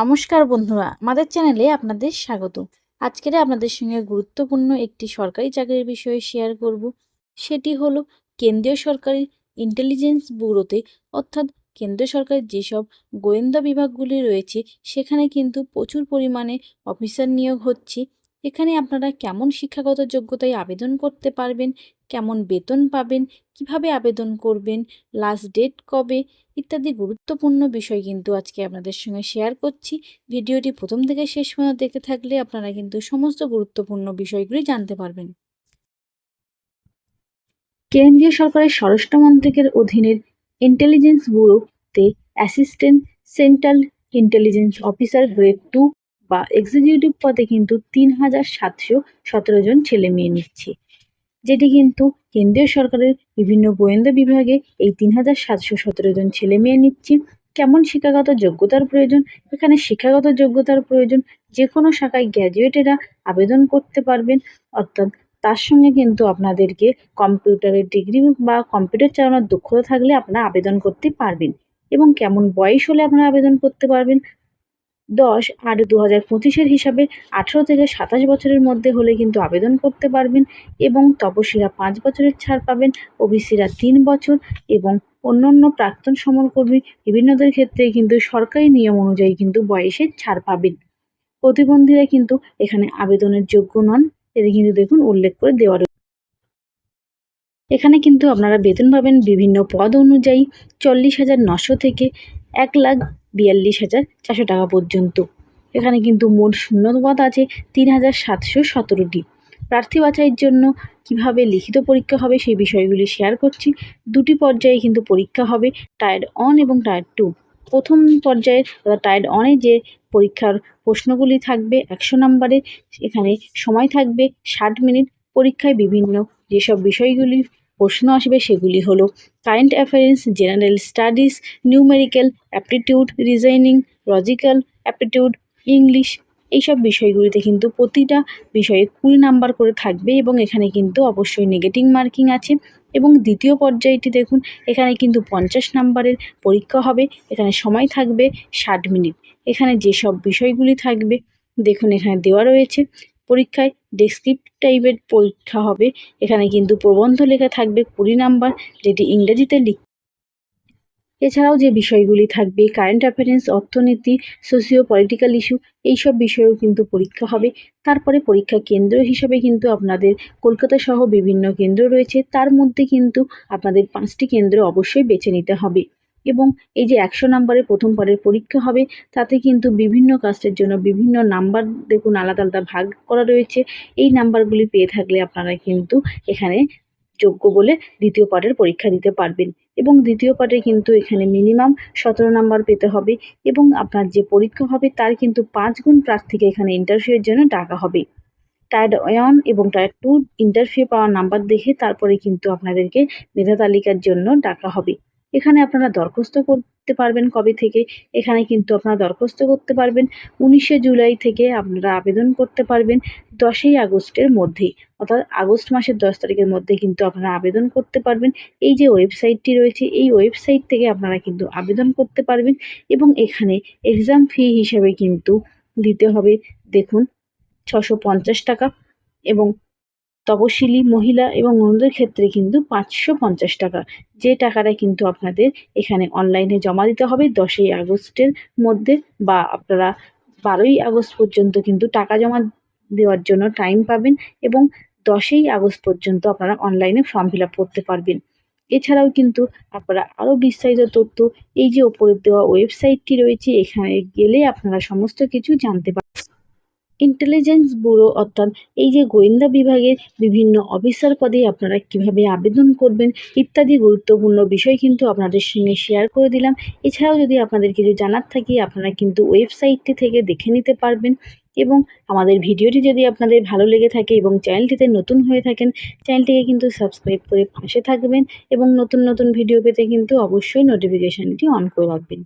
নমস্কার বন্ধুরা, আমাদের চ্যানেলে আপনাদের স্বাগত। আজকের আপনাদের সঙ্গে গুরুত্বপূর্ণ একটি সরকারি চাকরির বিষয়ে শেয়ার করব। সেটি হলো কেন্দ্রীয় সরকারি ইন্টেলিজেন্স ব্যুরোতে, অর্থাৎ কেন্দ্রীয় সরকারের যেসব গোয়েন্দা বিভাগগুলি রয়েছে, সেখানে কিন্তু প্রচুর পরিমাণে অফিসার নিয়োগ হচ্ছে। এখানে আপনারা কেমন শিক্ষাগত যোগ্যতায় আবেদন করতে পারবেন, কেমন বেতন পাবেন, কীভাবে আবেদন করবেন লাস্ট ডেট কবে, ইত্যাদি গুরুত্বপূর্ণ বিষয় কিন্তু আজকে আপনাদের সঙ্গে শেয়ার করছি। ভিডিওটি প্রথম থেকে শেষ পর্যন্ত দেখতে থাকলে আপনারা কিন্তু সমস্ত গুরুত্বপূর্ণ বিষয়গুলি জানতে পারবেন। কেন্দ্রীয় সরকারের স্বরাষ্ট্র মন্ত্রকের অধীনের intelligence ব্যুরোতে assistant central intelligence officer grade two বা এক্সিকিউটিভ পদে কিন্তু তিন হাজার সাতশো সতেরো জন ছেলে মেয়ে নিচ্ছে। যেটি কিন্তু কেন্দ্রীয় সরকারের বিভিন্ন গোয়েন্দা বিভাগে এই তিন হাজার সাতশো সতেরো জন ছেলে মেয়ে নিচ্ছে। কেমন শিক্ষাগত যোগ্যতার প্রয়োজন? এখানে শিক্ষাগত যোগ্যতার প্রয়োজন যে কোনো শাখায় গ্র্যাজুয়েটেরা আবেদন করতে পারবেন। অর্থাৎ তার সঙ্গে কিন্তু আপনাদেরকে কম্পিউটারের ডিগ্রি বা কম্পিউটার চালানোর দক্ষতা থাকলে আপনারা আবেদন করতে পারবেন। এবং কেমন বয়স হলে আপনারা আবেদন করতে পারবেন? দশ আট দু হাজার পঁচিশের হিসাবে আঠেরো থেকে সাতাশ বছরের মধ্যে হলে কিন্তু আবেদন করতে পারবেন এবং তপসিরা পাঁচ বছরের ছাড় পাবেন, ওবিসিরা তিন বছর এবং অন্য অন্য প্রাক্তন সমরকর্মী বিভিন্নদের ক্ষেত্রে কিন্তু সরকারি নিয়ম অনুযায়ী কিন্তু বয়সের ছাড় পাবেন। প্রতিবন্ধীরা কিন্তু এখানে আবেদনের যোগ্য নন এটি কিন্তু দেখুন উল্লেখ করে দেওয়া রয়েছে। এখানে কিন্তু আপনারা বেতন পাবেন বিভিন্ন পদ অনুযায়ী চল্লিশ হাজার নশো থেকে এক লাখ বিয়াল্লিশ হাজার চারশো টাকা পর্যন্ত। এখানে কিন্তু মোট শূন্যপদ আছে তিন হাজার সাতশো সতেরোটি। প্রার্থী বাছাইয়ের জন্য কীভাবে লিখিত পরীক্ষা হবে সেই বিষয়গুলি শেয়ার করছি। দুটি পর্যায়ে কিন্তু পরীক্ষা হবে টায়ার অন এবং টায়ার টু প্রথম পর্যায়ে অর্থাৎ টায়ার অনে যে পরীক্ষার প্রশ্নগুলি থাকবে একশো নম্বরের এখানে সময় থাকবে ষাট মিনিট। পরীক্ষায় বিভিন্ন যেসব বিষয়গুলি প্রশ্ন আসবে সেগুলি হলো current affairs general studies numerical aptitude reasoning logical aptitude English এইসব বিষয়গুলিতে কিন্তু প্রতিটা বিষয়ে কুড়ি নাম্বার করে থাকবে এবং এখানে কিন্তু অবশ্যই নেগেটিভ মার্কিং আছে। এবং দ্বিতীয় পর্যায়টি দেখুন, এখানে কিন্তু পঞ্চাশ নাম্বারের পরীক্ষা হবে, এখানে সময় থাকবে ষাট মিনিট। এখানে যেসব বিষয়গুলি থাকবে, দেখুন এখানে দেওয়া রয়েছে পরীক্ষায় ডেসক্রিপ্ট টাইপের পরীক্ষা হবে। এখানে কিন্তু প্রবন্ধ লেখা থাকবে, কুড়ি নাম্বার, যেটি ইংরেজিতে লিখ এছাড়াও যে বিষয়গুলি থাকবে কারেন্ট অ্যাফেয়ার্স অর্থনীতি সোশিও পলিটিক্যাল ইস্যু এইসব বিষয়েও কিন্তু পরীক্ষা হবে। তারপরে পরীক্ষা কেন্দ্র হিসাবে কিন্তু আপনাদের কলকাতা সহ বিভিন্ন কেন্দ্র রয়েছে। তার মধ্যে কিন্তু আপনাদের পাঁচটি কেন্দ্র অবশ্যই বেছে নিতে হবে। এবং এই যে একশো নাম্বারের প্রথম পারের পরীক্ষা হবে, তাতে কিন্তু বিভিন্ন কাস্টের জন্য বিভিন্ন নাম্বার দেখুন আলাদা আলাদা ভাগ করা রয়েছে। এই নাম্বারগুলি পেয়ে থাকলে আপনারা কিন্তু এখানে যোগ্য বলে দ্বিতীয় পার্টের পরীক্ষা দিতে পারবেন। এবং দ্বিতীয় পার্টে কিন্তু এখানে মিনিমাম সতেরো নাম্বার পেতে হবে এবং আপনার যে পরীক্ষা হবে তার কিন্তু পাঁচ গুণ প্রার্থীকে এখানে ইন্টারভিউয়ের জন্য ডাকা হবে। টায়ার ওয়ান এবং টায়ার টু ইন্টারভিউ পাওয়ার নাম্বার দেখে তারপরে কিন্তু আপনাদেরকে মেধা তালিকার জন্য ডাকা হবে। এখানে আপনারা দরখাস্ত করতে পারবেন কবে থেকে, এখানে কিন্তু আপনারা দরখাস্ত করতে পারবেন। উনিশে জুলাই থেকে আপনারা আবেদন করতে পারবেন দশই আগস্টের মধ্যেই অর্থাৎ আগস্ট মাসের দশ তারিখের মধ্যে কিন্তু আপনারা আবেদন করতে পারবেন। এই যে ওয়েবসাইটটি রয়েছে, এই ওয়েবসাইট থেকে আপনারা কিন্তু আবেদন করতে পারবেন এবং এখানে এক্সাম ফি হিসাবে কিন্তু দিতে হবে। দেখুন, ছশো টাকা এবং তপশিলি মহিলা এবং অন্যদের ক্ষেত্রে কিন্তু পাঁচশো পঞ্চাশ টাকা। যে টাকাটা কিন্তু আপনাদের এখানে অনলাইনে জমা দিতে হবে দশই আগস্টের মধ্যে বা আপনারা বারোই আগস্ট পর্যন্ত কিন্তু টাকা জমা দেওয়ার জন্য টাইম পাবেন এবং দশই আগস্ট পর্যন্ত আপনারা অনলাইনে ফর্ম ফিল করতে পারবেন। এছাড়াও কিন্তু আপনারা আরও বিস্তারিত তথ্য এই যে ওপরে দেওয়া ওয়েবসাইটটি রয়েছে, এখানে গেলে আপনারা সমস্ত কিছু জানতে পারবেন। ইন্টেলিজেন্স ব্যুরো অর্থাৎ এই যে গোয়েন্দা বিভাগের বিভিন্ন অফিসার পদে আপনারা কীভাবে আবেদন করবেন ইত্যাদি গুরুত্বপূর্ণ বিষয় কিন্তু আপনাদের সঙ্গে শেয়ার করে দিলাম। এছাড়াও যদি আপনাদের কিছু জানার থাকে, আপনারা কিন্তু ওয়েবসাইটটি থেকে দেখে নিতে পারবেন এবং আমাদের ভিডিওটি যদি আপনাদের ভালো লেগে থাকে এবং চ্যানেলটিতে নতুন হয়ে থাকেন, চ্যানেলটিকে কিন্তু সাবস্ক্রাইব করে পাশে থাকবেন এবং নতুন নতুন ভিডিও পেতে কিন্তু অবশ্যই নোটিফিকেশানটি অন করে রাখবেন।